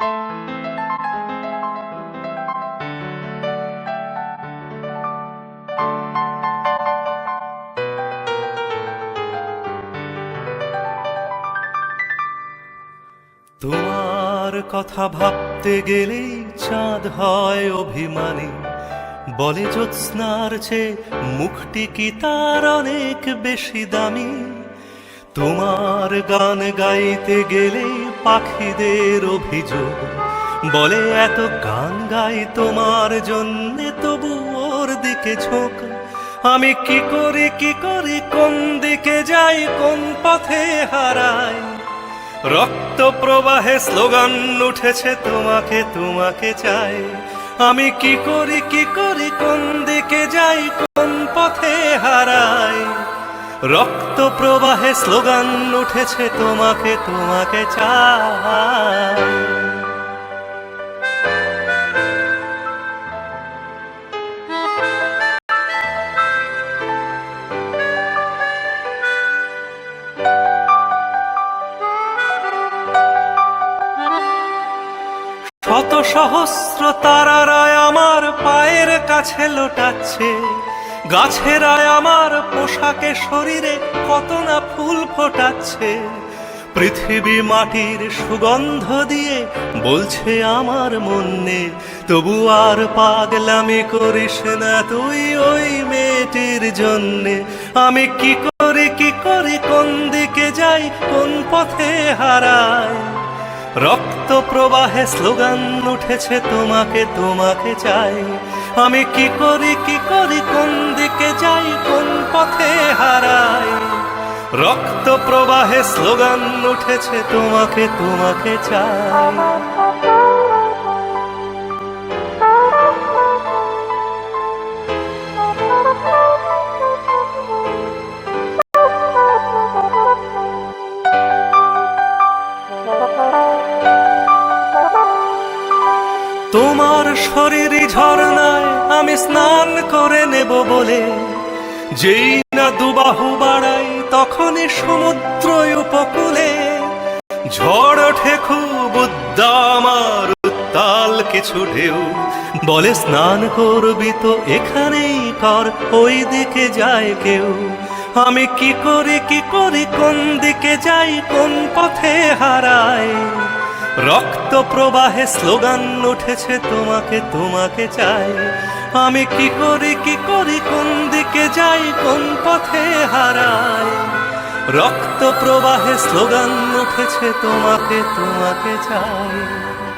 তোমার কথা ভাবতে গেলেই চাঁদ হয় অভিমানী। বলে জ্যোৎস্নার চেয়ে মুখটি কি তার অনেক বেশি দামি? তোমার গান গাইতে গেলেই পাখিদের অভিযোগ। বলে, এত গান গাই তোমার জন্যে, তবু ওর দিকে ঝোঁক। আমি কি করি কি করি, কোন দিকে যাই, কোন পথে হারাই? রক্ত প্রবাহে স্লোগান উঠেছে, তোমাকে তোমাকে চাই। আমি কি করি কি করি, কোন দিকে যাই, কোন পথে হারাই? রক্ত প্রবাহে স্লোগান উঠেছে তোমাকে তোমাকে চাই। শত সহস্র তারারায় আমার পায়ের কাছে লোটাচ্ছে। গাছেরায় আমার পোশাকে শরীরে কত না ফুল ফোটাচ্ছে। পৃথিবী মাটির সুগন্ধ দিয়ে বলছে আমার মনে, তবু আর পাগলামি করিস না তুই ওই মেয়েটির জন্যে। আমি কি করি কি করি, কোন দিকে যাই, কোন পথে হারাই? রক্ত প্রবাহে স্লোগান উঠেছে, তোমাকে তোমাকে চাই। আমি কি করি কি করি, কোন দিকে যাই, কোন পথে হারাই? রক্ত প্রবাহে স্লোগান উঠেছে, তোমাকে তোমাকে চাই। তোমার শরীরই ঝর্ণায় আমি স্নান করে নেব বলে। যেই না দুবাহু বাড়াই তখনই সমুদ্র উপকূলে। ঝড় ওঠে খুব উদ্দাম আর উত্তাল কিছু ঢেউ। বলে, স্নান করবি তো এখানেই কর, ওই দিকে যায় কেউ। আমি কি করি কি করি, কোন দিকে যাই, কোন পথে হারাই? রক্ত প্রবাহে স্লোগান উঠেছে, তোমাকে তোমাকে চাই। আমি কি করি কি করি, কোন দিকে যাই, কোন পথে হারাই? রক্ত প্রবাহে স্লোগান উঠেছে, তোমাকে তোমাকে চাই।